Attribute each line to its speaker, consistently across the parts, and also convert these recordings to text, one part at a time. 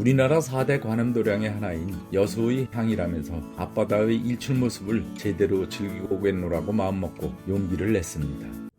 Speaker 1: 우리나라 4대 관음도량의 하나인 여수의 향이라면서 앞바다의 일출 모습을 제대로 즐기고 오겠노라고 마음먹고 용기를 냈습니다.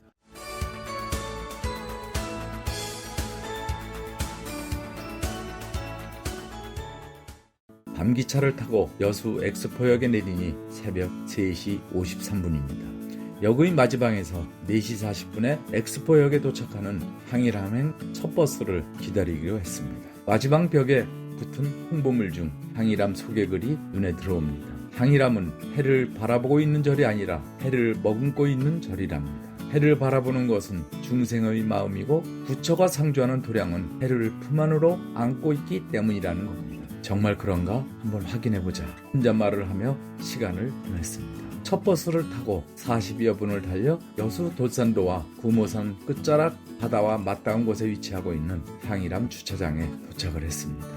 Speaker 1: 밤기차를 타고 여수 엑스포역에 내리니 새벽 3시 53분입니다. 역의 마지방에서 4시 40분에 엑스포역에 도착하는 향일함행 첫 버스를 기다리기로 했습니다. 마지막 벽에 붙은 홍보물 중 향일함 소개글이 눈에 들어옵니다. 향일함은 해를 바라보고 있는 절이 아니라 해를 머금고 있는 절이랍니다. 해를 바라보는 것은 중생의 마음이고 부처가 상주하는 도량은 해를 품 안으로 안고 있기 때문이라는 겁니다. 정말 그런가 한번 확인해 보자. 혼잣말을 하며 시간을 보냈습니다. 첫 버스를 타고 40여 분을 달려 여수 돌산도와 구모산 끝자락 바다와 맞닿은 곳에 위치하고 있는 향이람 주차장에 도착을 했습니다.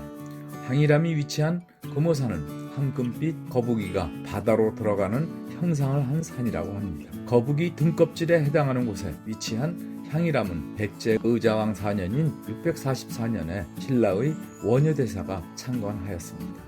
Speaker 1: 향이람이 위치한 구모산은 황금빛 거북이가 바다로 들어가는 형상을 한 산이라고 합니다. 거북이 등껍질에 해당하는 곳에 위치한 향이람은 백제 의자왕 4년인 644년에 신라의 원효대사가 창건하였습니다.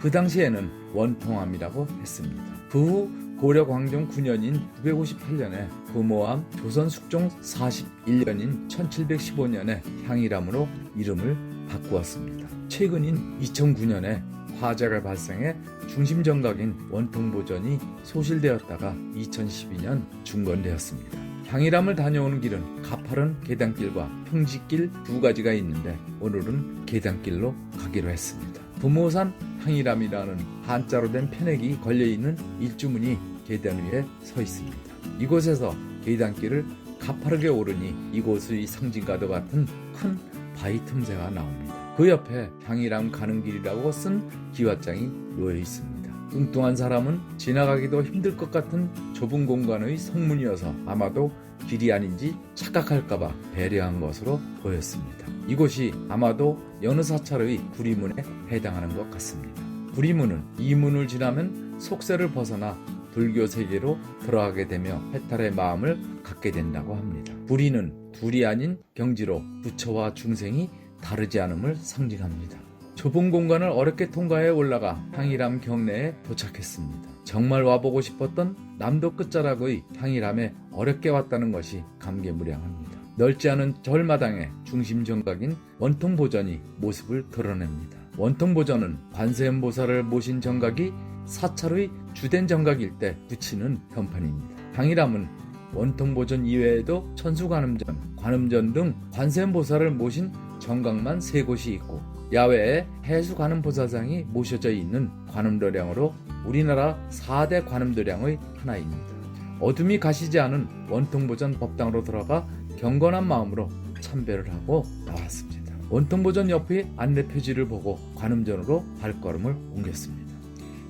Speaker 1: 그 당시에는 원통함이라고 했습니다. 그후 고려 광종 9년인 958년에 부모함 조선 숙종 41년인 1715년에 향이람으로 이름을 바꾸었습니다. 최근인 2009년에 화재가 발생해 중심 정각인 원통보전이 소실되었다가 2012년 중건되었습니다. 향이람을 다녀오는 길은 가파른 계단길과 평지길 두 가지가 있는데 오늘은 계단길로 가기로 했습니다. 부모산 향이람이라는 한자로 된 편액이 걸려있는 일주문이 계단 위에 서 있습니다. 이곳에서 계단길을 가파르게 오르니 이곳의 상징과도 같은 큰 바위 틈새가 나옵니다. 그 옆에 향이람 가는 길이라고 쓴 기와장이 놓여 있습니다. 뚱뚱한 사람은 지나가기도 힘들 것 같은 좁은 공간의 성문이어서 아마도 길이 아닌지 착각할까봐 배려한 것으로 보였습니다. 이곳이 아마도 여느 사찰의 구리문에 해당하는 것 같습니다. 구리문은 이 문을 지나면 속세를 벗어나 불교 세계로 들어가게 되며 해탈의 마음을 갖게 된다고 합니다. 불이는 둘이 아닌 경지로 부처와 중생이 다르지 않음을 상징합니다. 좁은 공간을 어렵게 통과해 올라가 향이람 경내에 도착했습니다. 정말 와보고 싶었던 남도 끝자락의 향이람에 어렵게 왔다는 것이 감개무량합니다. 넓지 않은 절마당의 중심 정각인 원통보전이 모습을 드러냅니다. 원통보전은 관세음보살을 모신 정각이 사찰의 주된 정각일 때 붙이는 현판입니다. 향이람은 원통보전 이외에도 천수관음전, 관음전 등 관세음보살을 모신 정각만 세 곳이 있고 야외에 해수관음보사장이 모셔져 있는 관음도량으로 우리나라 4대 관음도량의 하나입니다. 어둠이 가시지 않은 원통보전 법당으로 들어가 경건한 마음으로 참배를 하고 나왔습니다. 원통보전 옆의 안내 표지를 보고 관음전으로 발걸음을 옮겼습니다.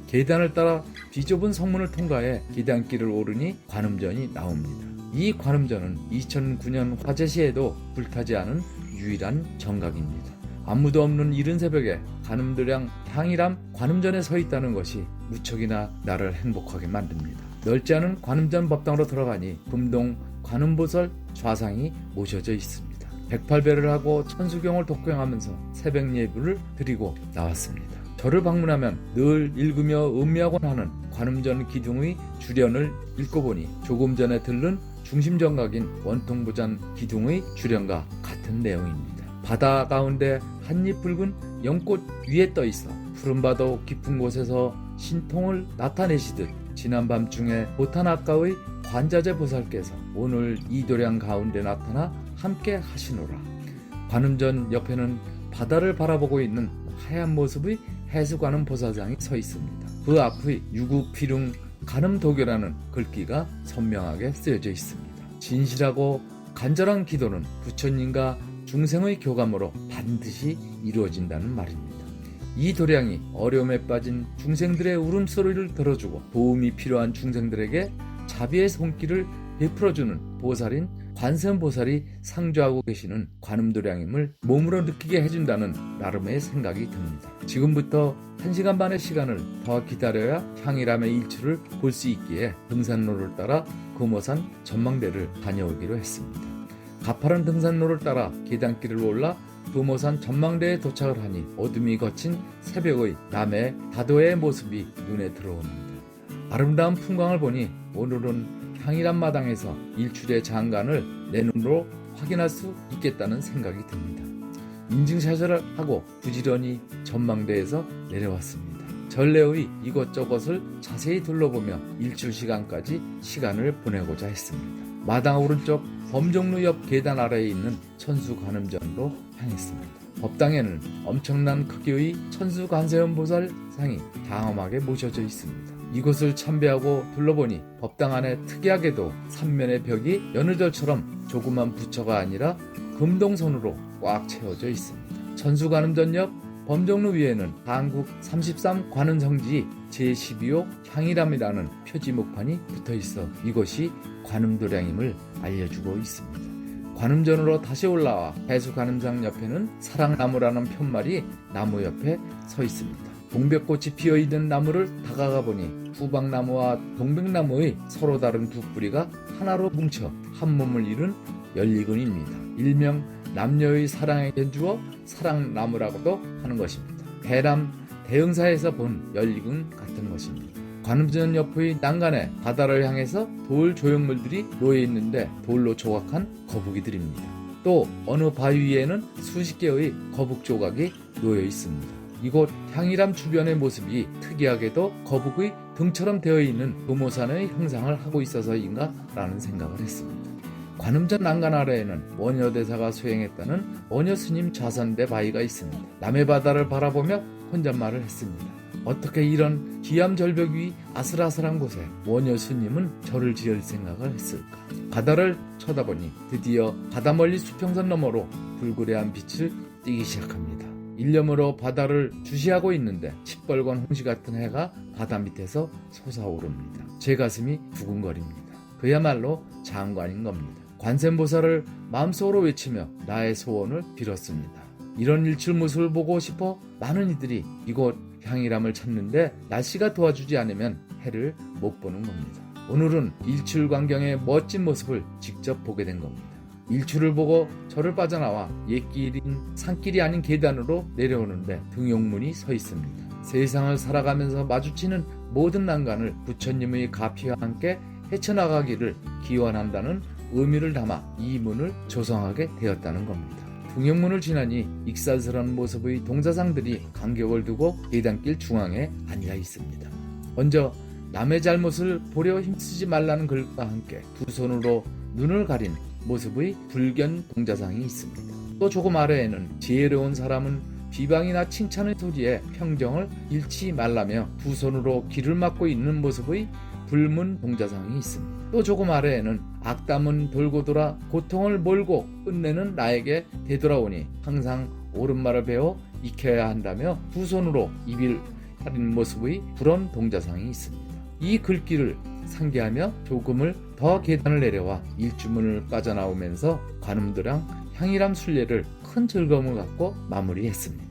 Speaker 1: 계단을 따라 비좁은 성문을 통과해 계단길을 오르니 관음전이 나옵니다. 이 관음전은 2009년 화재 시에도 불타지 않은 유일한 정각입니다. 아무도 없는 이른 새벽에 관음도량 향이람 관음전에 서 있다는 것이 무척이나 나를 행복하게 만듭니다. 넓지 않은 관음전 법당으로 들어가니 금동 관음보살 좌상이 모셔져 있습니다. 108배를 하고 천수경을 독경하면서 새벽 예불을 드리고 나왔습니다. 저를 방문하면 늘 읽으며 음미하곤 하는 관음전 기둥의 주련을 읽고보니 조금 전에 들른 중심정각인 원통부전 기둥의 주련과 같은 내용입니다. 바다 가운데 한잎 붉은 연꽃 위에 떠 있어 푸른 바다 깊은 곳에서 신통을 나타내시듯 지난 밤중에 보타나카의 관자재 보살께서 오늘 이도량 가운데 나타나 함께 하시노라. 관음전 옆에는 바다를 바라보고 있는 하얀 모습의 해수관음 보사장이 서 있습니다. 그 앞의 유구피릉 간음도교라는 글귀가 선명하게 쓰여져 있습니다. 진실하고 간절한 기도는 부처님과 중생의 교감으로 반드시 이루어진다는 말입니다. 이 도량이 어려움에 빠진 중생들의 울음소리를 들어주고 도움이 필요한 중생들에게 자비의 손길을 베풀어주는 보살인 관세음보살이 상주하고 계시는 관음도량임을 몸으로 느끼게 해준다는 나름의 생각이 듭니다. 지금부터 1시간 반의 시간을 더 기다려야 향이람의 일출을 볼 수 있기에 등산로를 따라 금호산 전망대를 다녀오기로 했습니다. 가파른 등산로를 따라 계단길을 올라 금오산 전망대에 도착을 하니 어둠이 거친 새벽의 남해 다도의 모습이 눈에 들어옵니다. 아름다운 풍광을 보니 오늘은 향이란 마당에서 일출의 장관을 내 눈으로 확인할 수 있겠다는 생각이 듭니다. 인증샷을 하고 부지런히 전망대에서 내려왔습니다. 전래의 이것저것을 자세히 둘러보며 일출 시간까지 시간을 보내고자 했습니다. 마당 오른쪽 범종루 옆 계단 아래에 있는 천수관음전으로 향했습니다. 법당에는 엄청난 크기의 천수관세음보살 상이 장엄하게 모셔져 있습니다. 이곳을 참배하고 둘러보니 법당 안에 특이하게도 삼면의 벽이 여느 절처럼 조그만 부처가 아니라 금동선으로 꽉 채워져 있습니다. 천수관음전 옆 범정루 위에는 한국 33 관음성지 제12호 향이람이라는 표지목판이 붙어 있어 이것이 관음도량임을 알려주고 있습니다. 관음전으로 다시 올라와 해수관음상 옆에는 사랑나무라는 편말이 나무 옆에 서 있습니다. 동백꽃이 피어 있는 나무를 다가가 보니 후박나무와 동백나무의 서로 다른 두 뿌리가 하나로 뭉쳐 한 몸을 이룬 연리근입니다. 일명 남녀의 사랑에 견주어 사랑나무라고도 하는 것입니다. 대남 대흥사에서 본 연리근 같은 것입니다. 관음전 옆의 난간에 바다를 향해서 돌 조형물들이 놓여 있는데 돌로 조각한 거북이들입니다. 또 어느 바위 위에는 수십 개의 거북 조각이 놓여 있습니다. 이곳 향이람 주변의 모습이 특이하게도 거북의 등처럼 되어 있는 금오산의 형상을 하고 있어서인가 라는 생각을 했습니다. 관음전 난간 아래에는 원효대사가 수행했다는 원효스님 좌선대 바위가 있습니다. 남해 바다를 바라보며 혼잣말을 했습니다. 어떻게 이런 기암절벽 위 아슬아슬한 곳에 원효스님은 절을 지을 생각을 했을까? 바다를 쳐다보니 드디어 바다 멀리 수평선 너머로 불그레한 빛을 띠기 시작합니다. 일념으로 바다를 주시하고 있는데 시뻘건 홍시 같은 해가 바다 밑에서 솟아오릅니다. 제 가슴이 두근거립니다. 그야말로 장관인 겁니다. 관세음보살을 마음속으로 외치며 나의 소원을 빌었습니다. 이런 일출 모습을 보고 싶어 많은 이들이 이곳 향이람을 찾는데 날씨가 도와주지 않으면 해를 못 보는 겁니다. 오늘은 일출 광경의 멋진 모습을 직접 보게 된 겁니다. 일출을 보고 절을 빠져나와 옛길인 산길이 아닌 계단으로 내려오는데 등용문이 서 있습니다. 세상을 살아가면서 마주치는 모든 난간을 부처님의 가피와 함께 헤쳐나가기를 기원한다는 의미를 담아 이 문을 조성하게 되었다는 겁니다. 등용문을 지나니 익살스러운 모습의 동자상들이 간격을 두고 계단길 중앙에 앉아 있습니다. 먼저 남의 잘못을 보려 힘쓰지 말라는 글과 함께 두 손으로 눈을 가린 모습의 불견 동자상이 있습니다. 또 조금 아래에는 지혜로운 사람은 비방이나 칭찬의 소리에 평정을 잃지 말라며 두 손으로 귀를 막고 있는 모습의 불문 동자상이 있습니다. 또 조금 아래에는 악담은 돌고 돌아 고통을 몰고 끝내는 나에게 되돌아오니 항상 옳은 말을 배워 익혀야 한다며 두 손으로 입을 가린 모습의 불언 동자상이 있습니다. 이 글귀를 상기하며 조금을 더 계단을 내려와 일주문을 빠져나오면서 관음도랑 향이람 순례를 큰 즐거움을 갖고 마무리했습니다.